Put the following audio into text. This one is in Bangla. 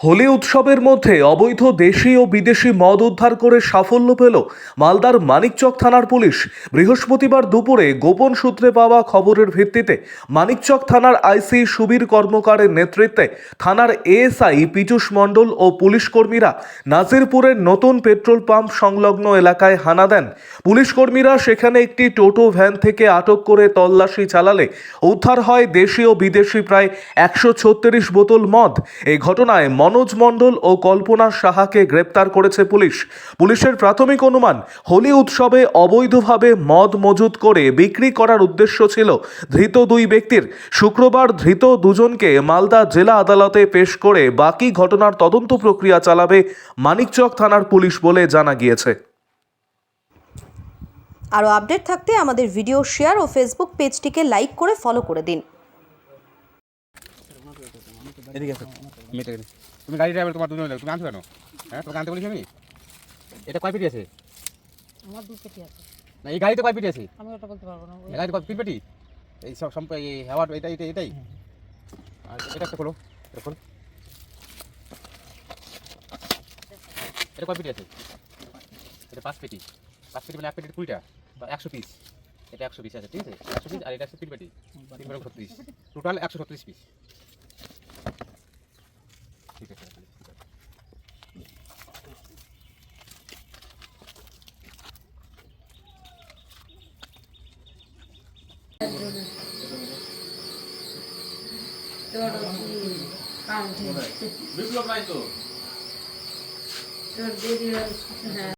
হোলি উৎসবের মধ্যে অবৈধ দেশি ও বিদেশি মদ উদ্ধার করে সাফল্য পেল মালদার মানিকচক থানার পুলিশ। বৃহস্পতিবার দুপুরে গোপন সূত্রে পাওয়া খবরের ভিত্তিতে মানিকচক থানার আইসি সুবীর কর্মকারের নেতৃত্বে থানার এএসআই পীযূষ মণ্ডল ও পুলিশ কর্মীরা নাজিরপুরের নতুন পেট্রোল পাম্প সংলগ্ন এলাকায় হানা দেন। পুলিশ কর্মীরা সেখানে একটি টোটো ভ্যান থেকে আটক করে তল্লাশি চালালে উদ্ধার হয় দেশি ও বিদেশি প্রায় একশো ছত্রিশ বোতল মদ। এই ঘটনায় মনোজ মণ্ডল ও কল্পনা সাহাকে গ্রেপ্তার করেছে পুলিশ। পুলিশের প্রাথমিক অনুমান, হোলি উৎসবে অবৈধভাবে মদ মজুত করে বিক্রি করার উদ্দেশ্য ছিল ধৃত দুই ব্যক্তির। শুক্রবার ধৃত দুজনকে মালদা জেলা আদালতে পেশ করে বাকি ঘটনার তদন্ত প্রক্রিয়া চালাবে মানিকচক থানার পুলিশ বলে জানা গিয়েছে। আরও আপডেট থাকতে আমাদের ভিডিও শেয়ার ও ফেসবুক পেজটিকে লাইক করে ফলো করে দিন। এদিকে তুমি গাড়ি ড্রাইভার তোমার দুজন তুমি আনছো কেন? হ্যাঁ তোমাকে আনতে বলেছি আমি? এটা কয় পেটি আছে? আমার দু পেটি আছে। না এই গাড়িতে কয় পেটি আছে? আমি ওটা বলতে পারব না। এই গাড়িতে কয় পেটি? এই সব সম্প এই হাওয়ার এটা এটা এটাই? আর এটা একটা খোলো এটা খোলো। এটা কয় পেটি আছে? এটা পাঁচ পেটি। পাঁচ পেটি মানে এক পেটি কুড়িটা বা একশো পিস এটা একশো পিস আছে ঠিক আছে? একশো পিস আর এটা আছে তিন পেটি। তিন পেটি ছত্রিশ। টোটাল একশো ছত্রিশ পিস ঠিক আছে ঠিক আছে কাউন্ট